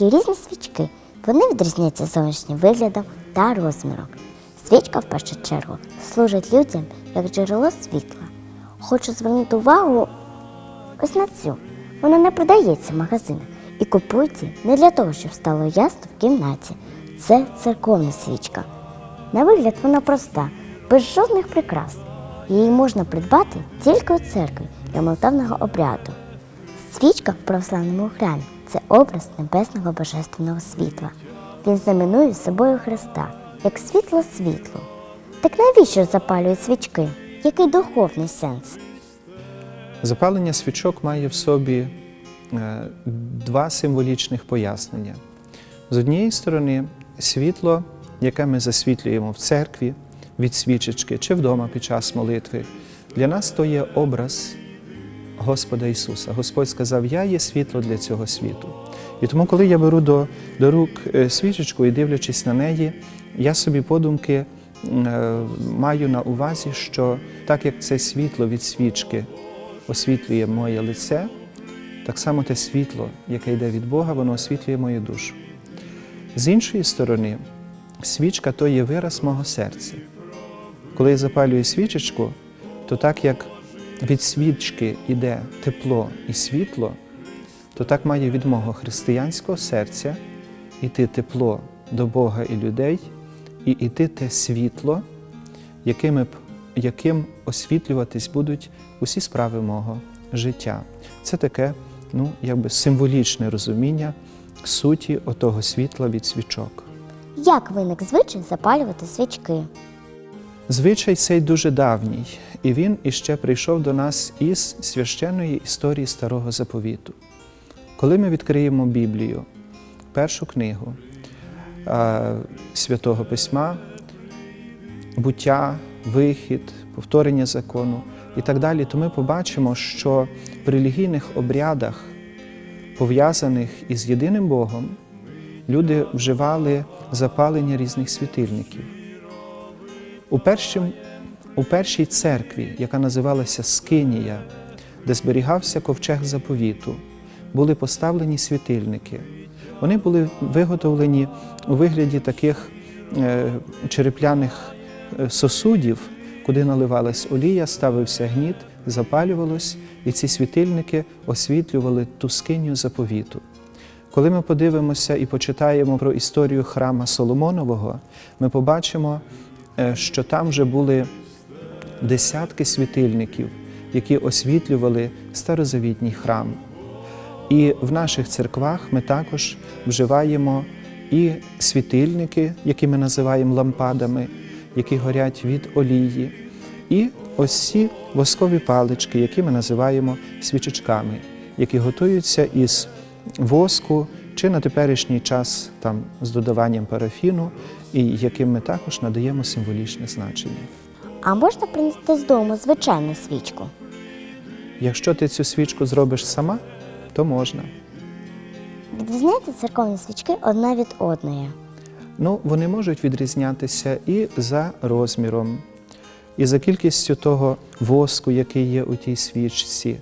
є різні свічки. Вони відрізняються зовнішнім виглядом та розміром. Свічка в першу чергу служить людям як джерело світла. Хочу звернути увагу ось на цю. Вона не продається в магазинах і купується не для того, щоб стало ясно в кімнаті. Це церковна свічка. На вигляд вона проста, без жодних прикрас. Її можна придбати тільки у церкві для молитовного обряду. Свічка в православному храмі це образ небесного божественного світла. Він знаменує собою Христа, як світло світло. Так навіщо запалюють свічки? Який духовний сенс? Запалення свічок має в собі е, два символічних пояснення. З однієї сторони, світло, яке ми засвітлюємо в церкві від свічечки чи вдома під час молитви, для нас то є образ Господа Ісуса. Господь сказав: Я є світло для цього світу. І тому, коли я беру до, до рук е, свічечку і дивлячись на неї, я собі подумки е, маю на увазі, що так як це світло від свічки освітлює моє лице, так само те світло, яке йде від Бога, воно освітлює мою душу. З іншої сторони, свічка то є вираз мого серця. Коли я запалюю свічечку, то так як від свічки йде тепло і світло, то так має від мого християнського серця йти тепло до Бога і людей, і йти те світло, якими б, яким освітлюватись будуть усі справи мого життя. Це таке, ну, якби символічне розуміння суті отого світла від свічок. Як виник звичай запалювати свічки? Звичай цей дуже давній, і він іще прийшов до нас із священної історії Старого Заповіту. Коли ми відкриємо Біблію, першу книгу Святого Письма, буття, вихід, повторення закону і так далі, то ми побачимо, що в релігійних обрядах, пов'язаних із єдиним Богом, люди вживали запалення різних світильників. У, першим, у першій церкві, яка називалася Скинія, де зберігався ковчег заповіту, були поставлені світильники. Вони були виготовлені у вигляді таких е, черепляних е, сосудів, куди наливалась олія, ставився гніт, запалювалось, і ці світильники освітлювали ту скиню заповіту. Коли ми подивимося і почитаємо про історію храма Соломонового, ми побачимо, що там вже були десятки світильників, які освітлювали старозавітній храм. І в наших церквах ми також вживаємо і світильники, які ми називаємо лампадами, які горять від олії, і ось ці воскові палички, які ми називаємо свічечками, які готуються із воску чи на теперішній час там, з додаванням парафіну, і яким ми також надаємо символічне значення. А можна принести з дому звичайну свічку? Якщо ти цю свічку зробиш сама, то можна. Відрізняються церковні свічки одна від одної. Ну, вони можуть відрізнятися і за розміром, і за кількістю того воску, який є у тій свічці.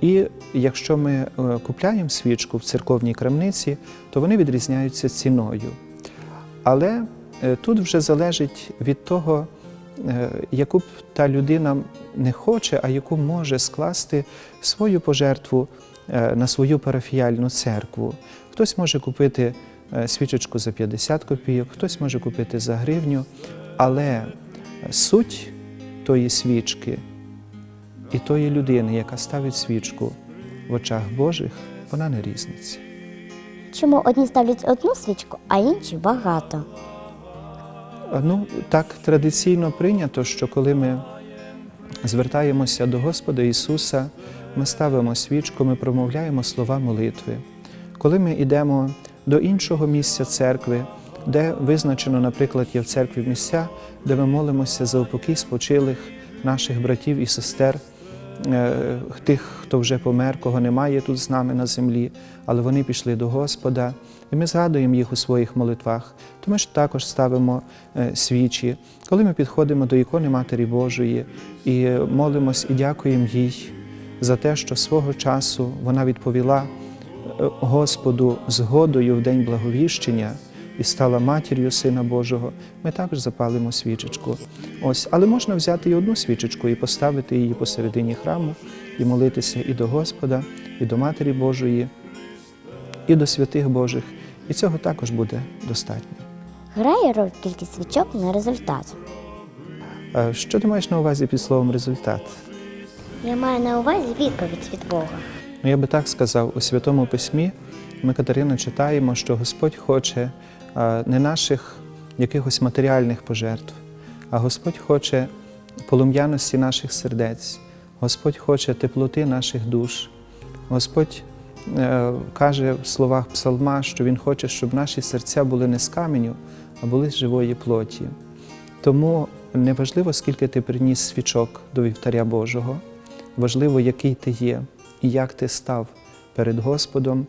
І якщо ми е, купляємо свічку в церковній крамниці, то вони відрізняються ціною. Але е, тут вже залежить від того, е, яку б та людина не хоче, а яку може скласти свою пожертву е, на свою парафіяльну церкву. Хтось може купити свічечку за 50 копійок, хтось може купити за гривню, але суть тої свічки і тої людини, яка ставить свічку в очах Божих, вона не різниця. Чому одні ставлять одну свічку, а інші багато? Ну, так традиційно прийнято, що коли ми звертаємося до Господа Ісуса, ми ставимо свічку, ми промовляємо слова молитви. Коли ми йдемо до іншого місця церкви, де визначено, наприклад, є в церкві місця, де ми молимося за упокій спочилих наших братів і сестер, тих, хто вже помер, кого немає тут з нами на землі, але вони пішли до Господа, і ми згадуємо їх у своїх молитвах. То ми ж також ставимо е, свічі. Коли ми підходимо до ікони Матері Божої і молимось і дякуємо їй за те, що свого часу вона відповіла Господу згодою в день благовіщення і стала матір'ю Сина Божого, ми також запалимо свічечку. Ось, але можна взяти і одну свічечку і поставити її посередині храму, і молитися і до Господа, і до Матері Божої, і до святих Божих. І цього також буде достатньо. Грає роль кількість свічок на результат. Що ти маєш на увазі під словом результат? Я маю на увазі відповідь від Бога. Ну, я би так сказав, у Святому Письмі ми, Катерина, читаємо, що Господь хоче не наших якихось матеріальних пожертв, а Господь хоче полум'яності наших сердець, Господь хоче теплоти наших душ. Господь е, каже в словах Псалма, що Він хоче, щоб наші серця були не з каменю, а були з живої плоті. Тому неважливо, скільки ти приніс свічок до вівтаря Божого, важливо, який ти є і як ти став перед Господом,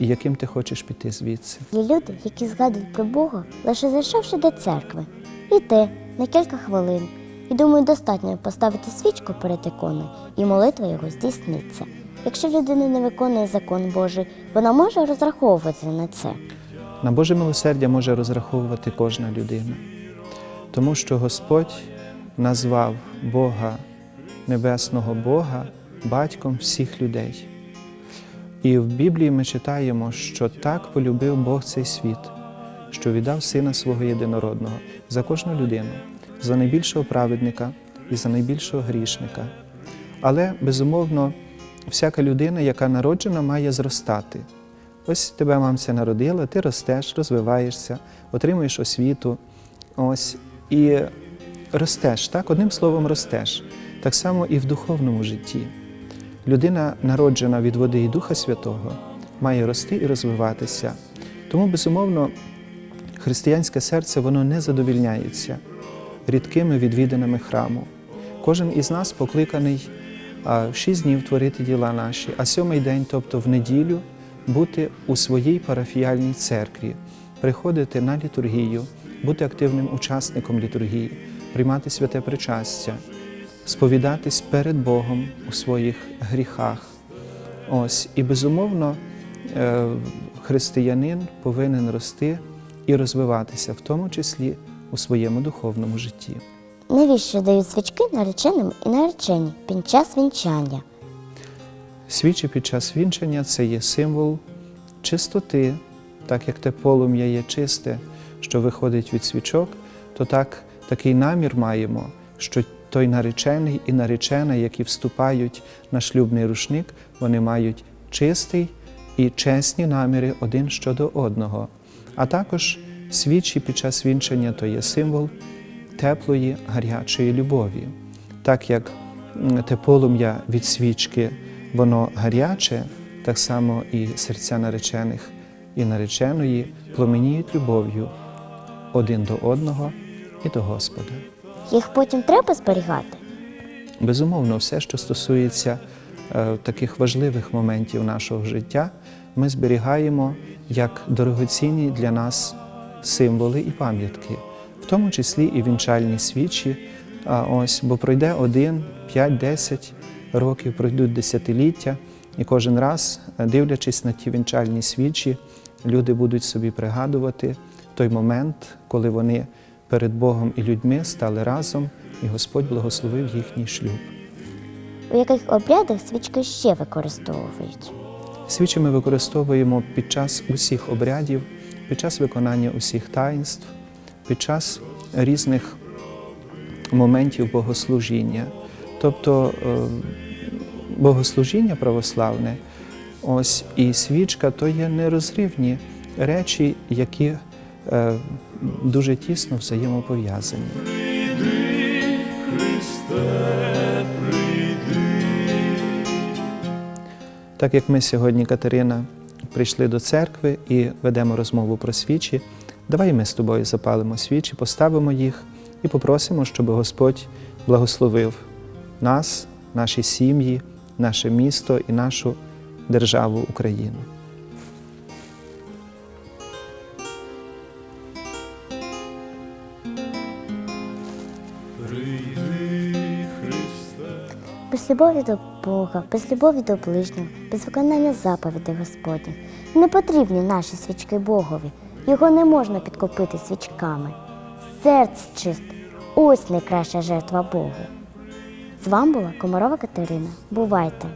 і яким ти хочеш піти звідси. Є люди, які згадують про Бога, лише зайшовши до церкви. І те на кілька хвилин. І думаю, достатньо поставити свічку перед іконою, і молитва його здійсниться. Якщо людина не виконує закон Божий, вона може розраховувати на це. На Боже милосердя може розраховувати кожна людина, тому що Господь назвав Бога, Небесного Бога, батьком всіх людей. І в Біблії ми читаємо, що так полюбив Бог цей світ, що віддав Сина свого єдинородного за кожну людину, за найбільшого праведника і за найбільшого грішника. Але, безумовно, всяка людина, яка народжена, має зростати. Ось тебе мамця народила, ти ростеш, розвиваєшся, отримуєш освіту. Ось і ростеш, так? Одним словом, ростеш. Так само і в духовному житті. Людина, народжена від води і Духа Святого, має рости і розвиватися. Тому, безумовно, християнське серце воно не задовільняється рідкими відвідинами храму. Кожен із нас покликаний шість днів творити діла наші, а сьомий день, тобто в неділю, бути у своїй парафіяльній церкві, приходити на літургію, бути активним учасником літургії, приймати святе причастя, сповідатись перед Богом у своїх гріхах. Ось, і безумовно, е, християнин повинен рости і розвиватися, в тому числі у своєму духовному житті. Навіщо дають свічки нареченим і наречені під час вінчання? Свічі під час вінчання це є символ чистоти, так як те полум'я є чисте, що виходить від свічок, то так такий намір маємо, що той наречений і наречена, які вступають на шлюбний рушник, вони мають чистий і чесні наміри один щодо одного. А також свічі під час вінчання то є символ теплої, гарячої любові. Так як те полум'я від свічки, воно гаряче, так само і серця наречених і нареченої пламеніють любов'ю один до одного і до Господа. Їх потім треба зберігати. Безумовно, все, що стосується е, таких важливих моментів нашого життя, ми зберігаємо як дорогоцінні для нас символи і пам'ятки, в тому числі і вінчальні свічі. А ось, бо пройде один, п'ять, десять років, пройдуть десятиліття, і кожен раз, е, дивлячись на ті вінчальні свічі, люди будуть собі пригадувати той момент, коли вони перед Богом і людьми стали разом, і Господь благословив їхній шлюб. У яких обрядах свічки ще використовують? Свічі ми використовуємо під час усіх обрядів, під час виконання усіх таїнств, під час різних моментів богослужіння. Тобто е, богослужіння православне, ось і свічка то є нерозривні речі, які е, дуже тісно взаємопов'язані. Так як ми сьогодні, Катерина, прийшли до церкви і ведемо розмову про свічі, давай ми з тобою запалимо свічі, поставимо їх і попросимо, щоб Господь благословив нас, наші сім'ї, наше місто і нашу державу Україну. Без любові до Бога, без любові до ближнього, без виконання заповідей Господніх. Не потрібні наші свічки Богові. Його не можна підкупити свічками. Серце чисте, ось найкраща жертва Богу. З вами була Комарова Катерина. Бувайте!